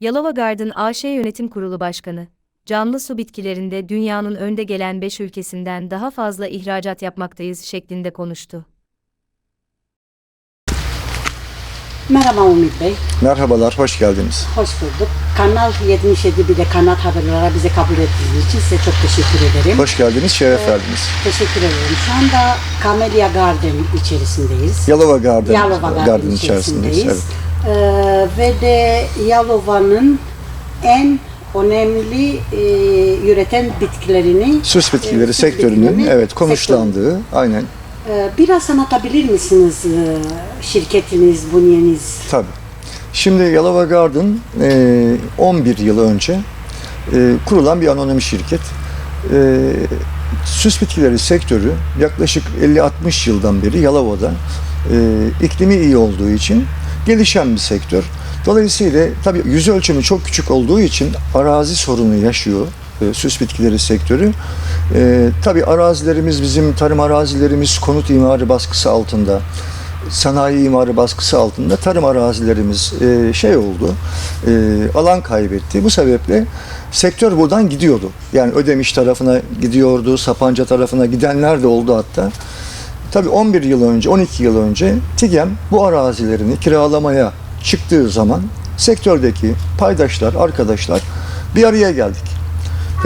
Yalova Garden AŞ Yönetim Kurulu Başkanı, canlı su bitkilerinde dünyanın önde gelen 5 ülkesinden daha fazla ihracat yapmaktayız şeklinde konuştu. Merhaba Umut Bey, Merhabalar, hoş geldiniz. hoş bulduk. Kanal 77 bir de kanat haberlere bizi kabul ettiğiniz için size çok teşekkür ederim. Hoş geldiniz, şeref verdiniz. Teşekkür ederim. Şu anda Camellia Garden içerisindeyiz. Yalova Garden, Yalova Garden, Garden içerisindeyiz. içerisindeyiz. Ee, ve de Yalova'nın en önemli e, üreten bitkilerini Süs bitkileri e, süs sektörünün bitkilerini- evet konuşlandığı, aynen Ee, biraz anlatabilir misiniz e, şirketiniz, bunyeniz? tabii. Şimdi Yalova Garden e, 11 yıl önce e, kurulan bir anonim şirket. E, süs bitkileri sektörü yaklaşık 50-60 yıldan beri Yalova'da e, iklimi iyi olduğu için gelişen bir sektör. Dolayısıyla tabii yüz ölçümü çok küçük olduğu için arazi sorunu yaşıyor e, süs bitkileri sektörü. E, tabii arazilerimiz bizim tarım arazilerimiz konut imarı baskısı altında sanayi imarı baskısı altında tarım arazilerimiz e, şey oldu, e, alan kaybetti. Bu sebeple sektör buradan gidiyordu. Yani Ödemiş tarafına gidiyordu, Sapanca tarafına gidenler de oldu hatta. Tabii 11 yıl önce, 12 yıl önce TİGEM bu arazilerini kiralamaya çıktığı zaman sektördeki paydaşlar, arkadaşlar bir araya geldik.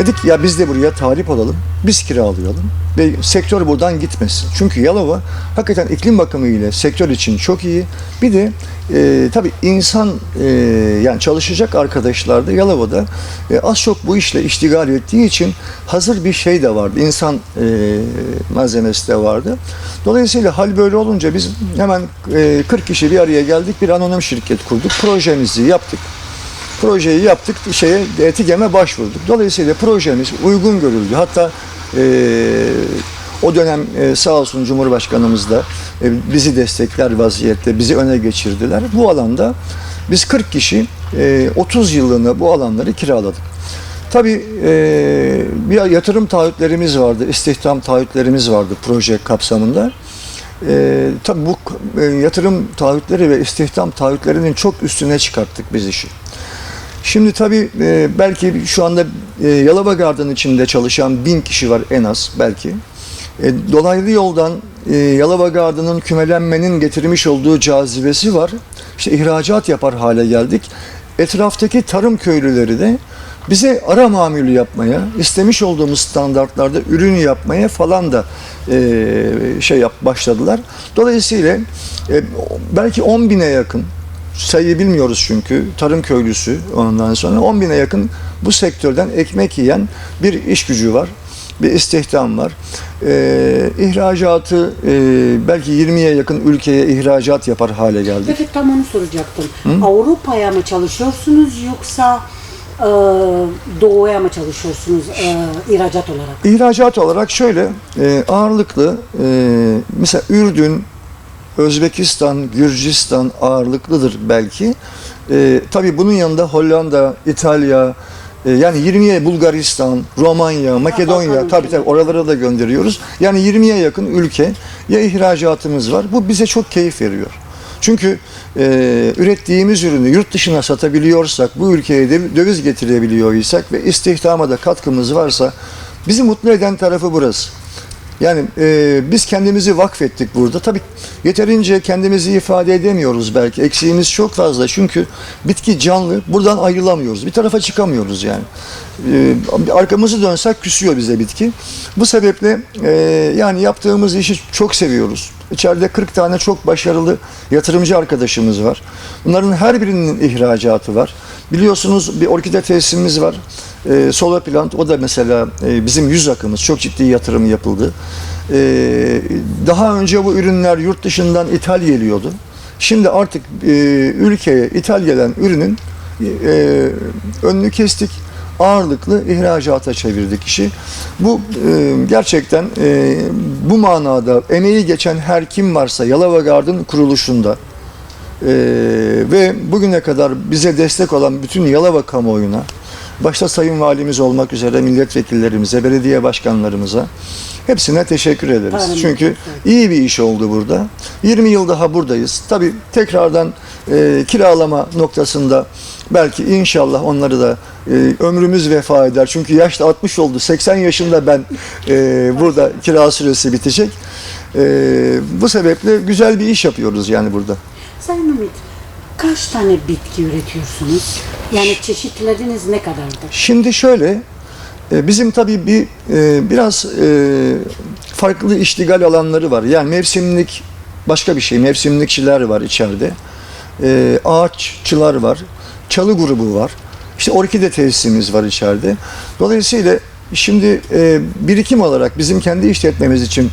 Dedik ya biz de buraya talip olalım, biz kiralayalım ve sektör buradan gitmesin. Çünkü Yalova hakikaten iklim bakımıyla sektör için çok iyi. Bir de e, tabii insan e, yani çalışacak arkadaşlar da Yalova'da e, az çok bu işle iştigal ettiği için hazır bir şey de vardı. İnsan e, malzemesi de vardı. Dolayısıyla hal böyle olunca biz hemen e, 40 kişi bir araya geldik. Bir anonim şirket kurduk. Projemizi yaptık projeyi yaptık, şeye TİGEM'e başvurduk. Dolayısıyla projemiz uygun görüldü. Hatta e, o dönem e, sağ olsun Cumhurbaşkanımız da e, bizi destekler vaziyette, bizi öne geçirdiler. Bu alanda biz 40 kişi e, 30 yıllığına bu alanları kiraladık. Tabii e, bir yatırım taahhütlerimiz vardı, istihdam taahhütlerimiz vardı proje kapsamında. E, tabii bu e, yatırım taahhütleri ve istihdam taahhütlerinin çok üstüne çıkarttık biz işi. Şimdi tabii e, belki şu anda e, Yalova Garden içinde çalışan bin kişi var en az belki. E, dolaylı yoldan e, Yalova Garden'ın kümelenmenin getirmiş olduğu cazibesi var. İşte ihracat yapar hale geldik. Etraftaki tarım köylüleri de bize ara mamülü yapmaya, istemiş olduğumuz standartlarda ürün yapmaya falan da e, şey yap başladılar. Dolayısıyla e, belki 10 bine yakın sayıyı bilmiyoruz çünkü tarım köylüsü ondan sonra 10 bine yakın bu sektörden ekmek yiyen bir iş gücü var bir istihdam var. Ee, ihracatı e, belki 20'ye yakın ülkeye ihracat yapar hale geldik. Evet tam onu soracaktım. Avrupa'ya mı çalışıyorsunuz yoksa e, doğuya mı çalışıyorsunuz e, ihracat olarak? İhracat olarak şöyle e, ağırlıklı e, mesela Ürdün, Özbekistan, Gürcistan ağırlıklıdır belki. E, tabii bunun yanında Hollanda, İtalya, e, yani 20'ye Bulgaristan, Romanya, Makedonya tabii tabii oralara da gönderiyoruz. Yani 20'ye yakın ülke ya ihracatımız var. Bu bize çok keyif veriyor. Çünkü e, ürettiğimiz ürünü yurt dışına satabiliyorsak, bu ülkeye de döviz getirebiliyor isek ve istihdama da katkımız varsa bizi mutlu eden tarafı burası. Yani e, biz kendimizi vakfettik burada. Tabii yeterince kendimizi ifade edemiyoruz belki. Eksiğimiz çok fazla çünkü bitki canlı. Buradan ayrılamıyoruz. Bir tarafa çıkamıyoruz yani. E, arkamızı dönsek küsüyor bize bitki. Bu sebeple e, yani yaptığımız işi çok seviyoruz. İçeride 40 tane çok başarılı yatırımcı arkadaşımız var. Bunların her birinin ihracatı var. Biliyorsunuz bir orkide tesisimiz var. E, Solar Plant o da mesela e, bizim yüz akımız çok ciddi yatırım yapıldı. E, daha önce bu ürünler yurt dışından ithal geliyordu. Şimdi artık e, ülkeye ithal gelen ürünün e, önünü kestik. Ağırlıklı ihracata çevirdik işi. Bu e, gerçekten e, bu manada emeği geçen her kim varsa Yalova Garden kuruluşunda e, ve bugüne kadar bize destek olan bütün Yalova kamuoyuna Başta Sayın Valimiz olmak üzere milletvekillerimize, belediye başkanlarımıza hepsine teşekkür ederiz. Aynen. Çünkü iyi bir iş oldu burada. 20 yıl daha buradayız. Tabii tekrardan e, kiralama noktasında belki inşallah onları da e, ömrümüz vefa eder. Çünkü yaş da 60 oldu. 80 yaşında ben e, burada kira süresi bitecek. E, bu sebeple güzel bir iş yapıyoruz yani burada. Sayın Ümit, kaç tane bitki üretiyorsunuz? Yani çeşitleriniz ne kadardır? Şimdi şöyle, e, bizim tabii bir e, biraz e, farklı iştigal alanları var. Yani mevsimlik başka bir şey, mevsimlikçiler var içeride. Ağaççılar var, çalı grubu var. İşte orkide tesisimiz var içeride. Dolayısıyla şimdi birikim olarak bizim kendi işletmemiz için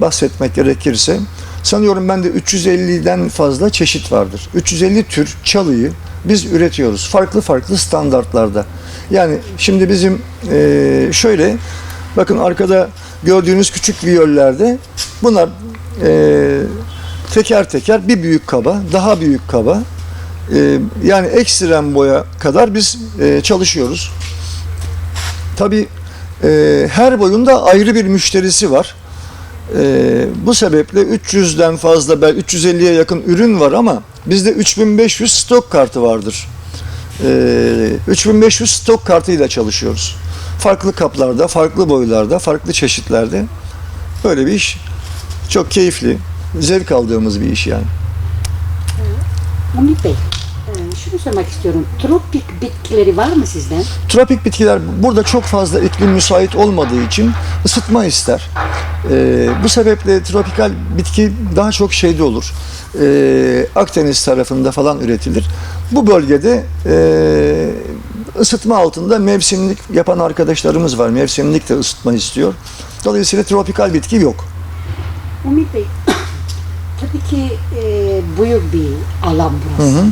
bahsetmek gerekirse sanıyorum ben de 350'den fazla çeşit vardır. 350 tür çalıyı biz üretiyoruz. Farklı farklı standartlarda. Yani şimdi bizim e, şöyle bakın arkada gördüğünüz küçük viyollerde bunlar e, teker teker bir büyük kaba, daha büyük kaba e, yani ekstrem boya kadar biz e, çalışıyoruz. Tabii e, her boyunda ayrı bir müşterisi var. E, bu sebeple 300'den fazla, belki 350'ye yakın ürün var ama bizde 3500 stok kartı vardır. E, 3500 stok kartıyla çalışıyoruz. Farklı kaplarda, farklı boylarda, farklı çeşitlerde. Böyle bir iş. Çok keyifli, zevk aldığımız bir iş yani. Ümit Bey, şunu sormak istiyorum. Tropik bitkileri var mı sizden? Tropik bitkiler burada çok fazla iklim müsait olmadığı için ısıtma ister. Ee, bu sebeple tropikal bitki daha çok şeyde olur. Ee, Akdeniz tarafında falan üretilir. Bu bölgede e, ısıtma altında mevsimlik yapan arkadaşlarımız var. Mevsimlik de ısıtma istiyor. Dolayısıyla tropikal bitki yok. Ümit Bey, tabii ki e, büyük bir alan burası.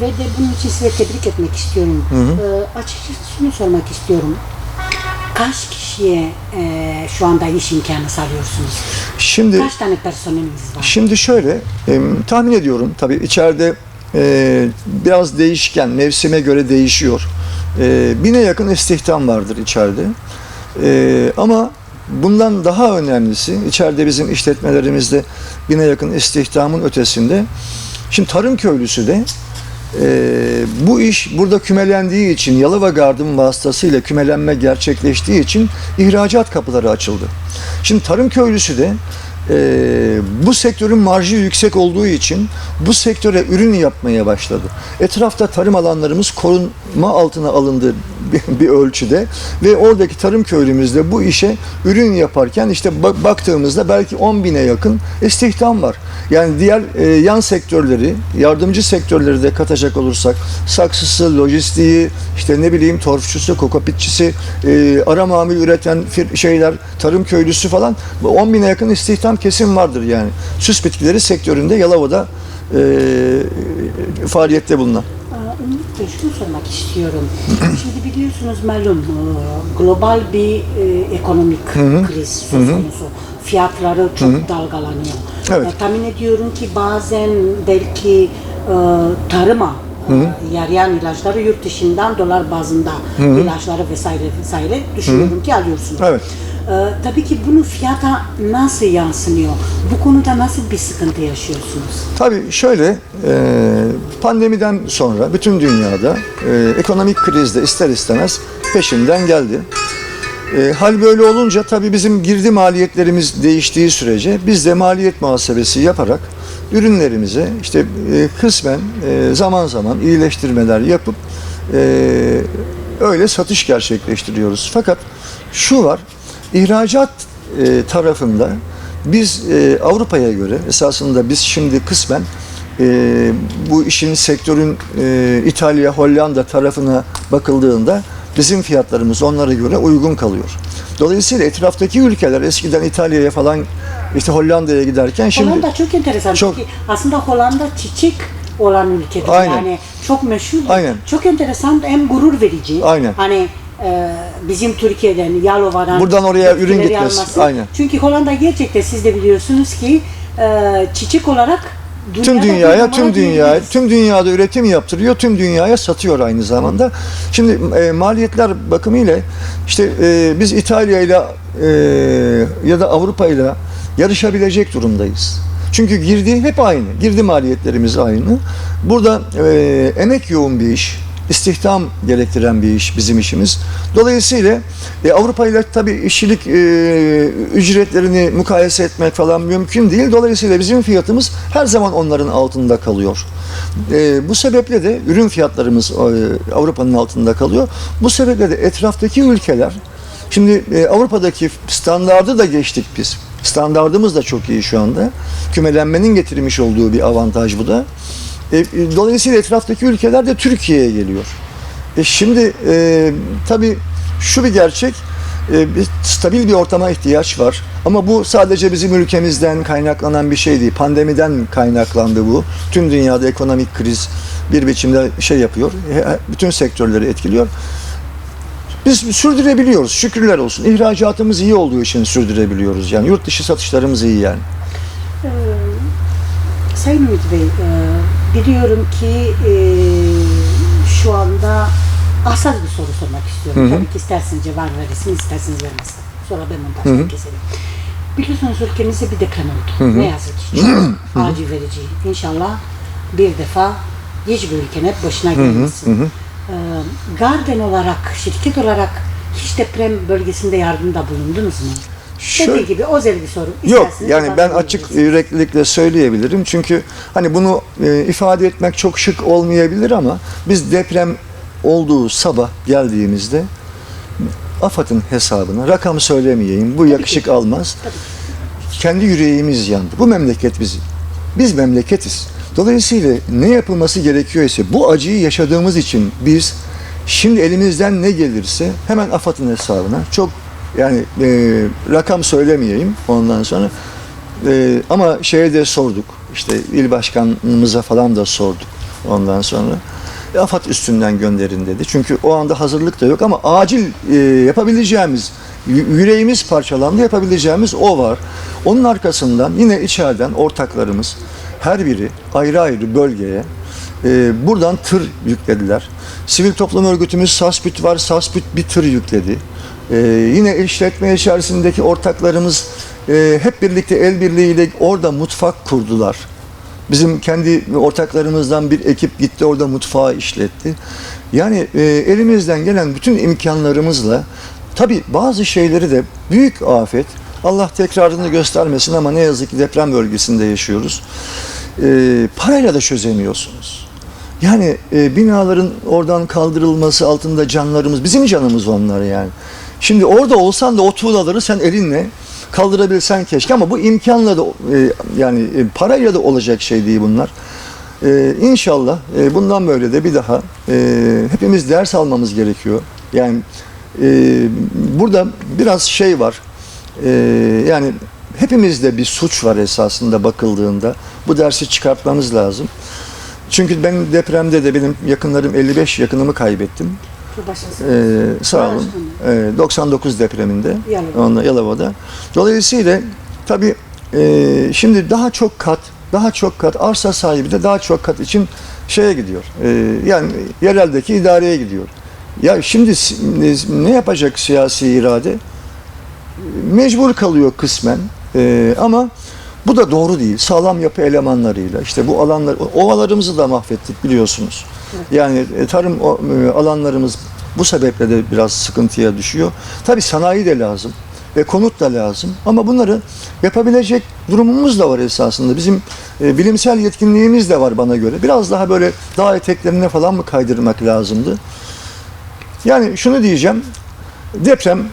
Ve de bunun için size tebrik etmek istiyorum. E, açıkçası şunu sormak istiyorum. Kaç kişiye e, şu anda iş imkanı sağlıyorsunuz? Şimdi Kaç tane personeliniz var? Şimdi şöyle, e, tahmin ediyorum tabii içeride e, biraz değişken, mevsime göre değişiyor. E, bine yakın istihdam vardır içeride. E, ama bundan daha önemlisi, içeride bizim işletmelerimizde bine yakın istihdamın ötesinde, şimdi tarım köylüsü de ee, bu iş burada kümelendiği için Yalova Gardım vasıtasıyla kümelenme gerçekleştiği için ihracat kapıları açıldı. Şimdi tarım köylüsü de e, bu sektörün marjı yüksek olduğu için bu sektöre ürün yapmaya başladı. Etrafta tarım alanlarımız korunma altına alındı bir, ölçüde ve oradaki tarım köylümüzde bu işe ürün yaparken işte bak- baktığımızda belki 10 bine yakın istihdam var. Yani diğer e, yan sektörleri, yardımcı sektörleri de katacak olursak saksısı, lojistiği, işte ne bileyim torfçusu, kokopitçisi, e, ara mamul üreten fir- şeyler, tarım köylüsü falan bu 10 bine yakın istihdam kesin vardır yani. Süs bitkileri sektöründe Yalova'da e, faaliyette bulunan. Ümit Bey şunu sormak istiyorum. Şimdi biliyorsunuz malum e, global bir e, ekonomik kriz söz konusu. Fiyatları çok dalgalanıyor. Evet. E, tahmin ediyorum ki bazen belki e, tarıma e, yarayan ilaçları yurt dışından dolar bazında ilaçları vesaire vesaire düşünüyorum ki alıyorsunuz. Evet. E, tabii ki bunu fiyata nasıl yansınıyor? Bu konuda nasıl bir sıkıntı yaşıyorsunuz? Tabii şöyle, e, pandemiden sonra bütün dünyada e, ekonomik kriz de ister istemez peşinden geldi. E, hal böyle olunca tabii bizim girdi maliyetlerimiz değiştiği sürece biz de maliyet muhasebesi yaparak ürünlerimize işte e, kısmen e, zaman zaman iyileştirmeler yapıp e, öyle satış gerçekleştiriyoruz. Fakat şu var, ihracat e, tarafında biz e, Avrupa'ya göre esasında biz şimdi kısmen e, bu işin sektörün e, İtalya, Hollanda tarafına bakıldığında bizim fiyatlarımız onlara göre uygun kalıyor. Dolayısıyla etraftaki ülkeler eskiden İtalya'ya falan işte Hollanda'ya giderken şimdi Hollanda çok enteresan Çok- çünkü aslında Hollanda çiçek olan ülkedir. Aynen. Yani çok meşhur. Aynen. Çok enteresan hem gurur verici. Aynen. Hani e, bizim Türkiye'den, Yalova'dan Buradan oraya ürün gitmesi. alması. Aynen. Çünkü Hollanda gerçekten siz de biliyorsunuz ki e, çiçek olarak Tüm Dünyada dünyaya, bir tüm dünyaya, tüm dünyada üretim yaptırıyor, tüm dünyaya satıyor aynı zamanda. Şimdi e, maliyetler bakımıyla işte e, biz İtalya ile e, ya da Avrupa ile yarışabilecek durumdayız. Çünkü girdi hep aynı. Girdi maliyetlerimiz aynı. Burada e, emek yoğun bir iş, istihdam gerektiren bir iş bizim işimiz. Dolayısıyla e, Avrupa ile tabii işçilik e, ücretlerini mukayese etmek falan mümkün değil. Dolayısıyla bizim fiyatımız her zaman onların altında kalıyor. E, bu sebeple de ürün fiyatlarımız e, Avrupa'nın altında kalıyor. Bu sebeple de etraftaki ülkeler Şimdi e, Avrupa'daki standardı da geçtik biz. Standardımız da çok iyi şu anda. Kümelenmenin getirmiş olduğu bir avantaj bu da. E, dolayısıyla etraftaki ülkeler de Türkiye'ye geliyor. E, şimdi e, tabii şu bir gerçek, e, bir stabil bir ortama ihtiyaç var. Ama bu sadece bizim ülkemizden kaynaklanan bir şey değil. Pandemiden kaynaklandı bu. Tüm dünyada ekonomik kriz bir biçimde şey yapıyor. E, Bütün sektörleri etkiliyor. Biz sürdürebiliyoruz. Şükürler olsun. İhracatımız iyi olduğu için sürdürebiliyoruz. Yani yurt dışı satışlarımız iyi yani. Ee, Sayın Ümit Bey, e, biliyorum ki e, şu anda hassas bir soru sormak istiyorum. Hı hı. Tabii ki isterseniz cevap verirsiniz, isterseniz vermezsiniz. Sonra ben ondan Hı hı. sonra keserim. Biliyorsunuz ülkemizde bir deprem oldu. Hı hı. Ne yazık ki. Çok acı verici. İnşallah bir defa hiçbir ülkenin hep başına gelmesin. hı hı. Ee, Garden olarak, şirket olarak hiç deprem bölgesinde yardımda bulundunuz mu? Şöyle- Dediği gibi özel bir soru. Yok yani ben açık yüreklilikle söyleyebilirim. Çünkü hani bunu e, ifade etmek çok şık olmayabilir ama biz deprem olduğu sabah geldiğimizde AFAD'ın hesabına rakam söylemeyeyim. Bu yakışık almaz. Kendi yüreğimiz yandı. Bu memleket bizim. Biz memleketiz. Dolayısıyla ne yapılması gerekiyor ise bu acıyı yaşadığımız için biz şimdi elimizden ne gelirse hemen AFAD'ın hesabına çok yani e, rakam söylemeyeyim ondan sonra e, ama şeye de sorduk işte il başkanımıza falan da sorduk ondan sonra E, AFAD üstünden gönderin dedi. Çünkü o anda hazırlık da yok ama acil e, yapabileceğimiz yü- yüreğimiz parçalandı yapabileceğimiz o var. Onun arkasından yine içeriden ortaklarımız her biri ayrı ayrı bölgeye e, buradan tır yüklediler. Sivil toplum örgütümüz Saspüt var. Saspüt bir tır yükledi. E, yine işletme içerisindeki ortaklarımız e, hep birlikte el birliğiyle orada mutfak kurdular. Bizim kendi ortaklarımızdan bir ekip gitti orada mutfağı işletti. Yani e, elimizden gelen bütün imkanlarımızla tabi bazı şeyleri de büyük afet Allah tekrarını göstermesin ama ne yazık ki deprem bölgesinde yaşıyoruz. E, parayla da çözemiyorsunuz. Yani e, binaların oradan kaldırılması altında canlarımız, bizim canımız onlar yani. Şimdi orada olsan da o tuğlaları sen elinle kaldırabilsen keşke ama bu imkanla da e, yani e, parayla da olacak şey değil bunlar. E, inşallah e, bundan böyle de bir daha e, hepimiz ders almamız gerekiyor. Yani e, burada biraz şey var. E, yani hepimizde bir suç var esasında bakıldığında. Bu dersi çıkartmamız lazım. Çünkü ben depremde de benim yakınlarım 55 yakınımı kaybettim. Ee, sağ olun. Ee, 99 depreminde. Yalova. Onunla Yalova'da. Dolayısıyla tabii e, şimdi daha çok kat, daha çok kat arsa sahibi de daha çok kat için şeye gidiyor. Ee, yani yereldeki idareye gidiyor. Ya şimdi ne- yapacak siyasi irade? Mecbur kalıyor kısmen. Ee, ama bu da doğru değil. Sağlam yapı elemanlarıyla işte bu alanlar ovalarımızı da mahvettik biliyorsunuz. Yani e, tarım e, alanlarımız bu sebeple de biraz sıkıntıya düşüyor. Tabii sanayi de lazım ve konut da lazım ama bunları yapabilecek durumumuz da var esasında. Bizim e, bilimsel yetkinliğimiz de var bana göre. Biraz daha böyle dağ eteklerine falan mı kaydırmak lazımdı? Yani şunu diyeceğim. Deprem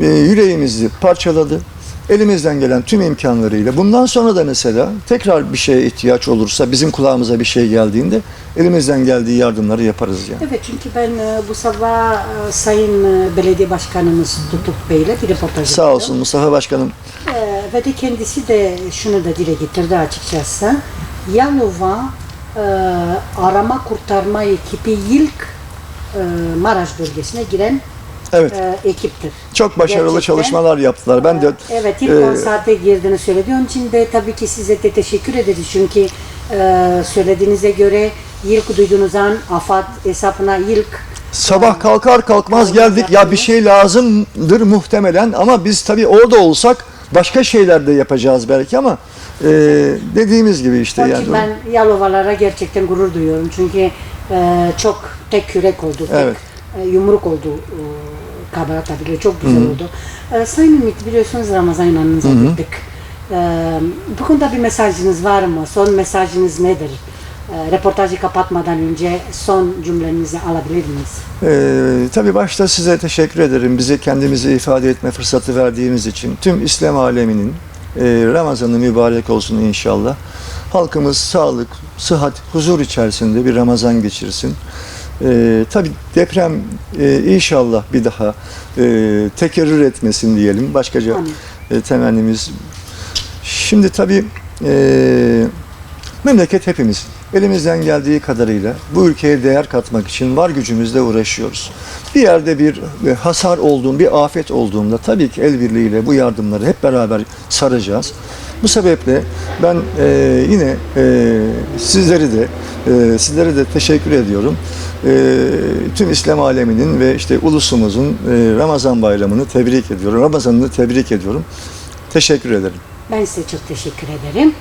yüreğimizi parçaladı. Elimizden gelen tüm imkanlarıyla bundan sonra da mesela tekrar bir şeye ihtiyaç olursa bizim kulağımıza bir şey geldiğinde elimizden geldiği yardımları yaparız yani. Evet çünkü ben e, bu sabah e, Sayın e, Belediye Başkanımız Tutuk Bey ile bir röportaj Sağ olsun Mustafa Başkanım. E, ve de kendisi de şunu da dile getirdi açıkçası. Yalova e, arama kurtarma ekibi ilk e, Maraş bölgesine giren Evet. e, ekiptir. Çok başarılı gerçekten- çalışmalar yaptılar. Ben de Evet ilk e, 10 saate girdiğini söyledi. Onun için de tabii ki size de teşekkür ederiz. Çünkü e, söylediğinize göre ilk duyduğunuz an AFAD hesabına ilk Sabah kalkar kalkmaz geldik ya bir şey lazımdır muhtemelen ama biz tabii orada olsak başka şeyler de yapacağız belki ama e, dediğimiz gibi işte Onun yani. için ben Yalovalara gerçekten gurur duyuyorum. Çünkü e, çok tek yürek oldu, tek Evet. e, yumruk oldu e, kabahat tabiriyle. Çok güzel oldu. E, Sayın Ümit biliyorsunuz Ramazan inanınıza gittik. E, bu konuda bir mesajınız var mı? Son mesajınız nedir? E, reportajı kapatmadan önce son cümlenizi alabilir miyiz? Ee, tabii başta size teşekkür ederim. Bize kendimizi ifade etme fırsatı verdiğimiz için. Tüm İslam aleminin e, Ramazan'ı mübarek olsun inşallah. Halkımız sağlık, sıhhat, huzur içerisinde bir Ramazan geçirsin. Ee, tabii deprem e, inşallah bir daha e, tekerrür etmesin diyelim. Başkaca e, temennimiz. Şimdi tabii e, memleket hepimiz elimizden geldiği kadarıyla bu ülkeye değer katmak için var gücümüzle uğraşıyoruz. Bir yerde bir e, hasar olduğum, bir afet olduğunda tabii ki el birliğiyle bu yardımları hep beraber saracağız. Bu sebeple ben e, yine e, sizleri de e, sizlere de teşekkür ediyorum. E, tüm İslam aleminin ve işte ulusumuzun e, Ramazan bayramını tebrik ediyorum. Ramazanını tebrik ediyorum. Teşekkür ederim. Ben size çok teşekkür ederim.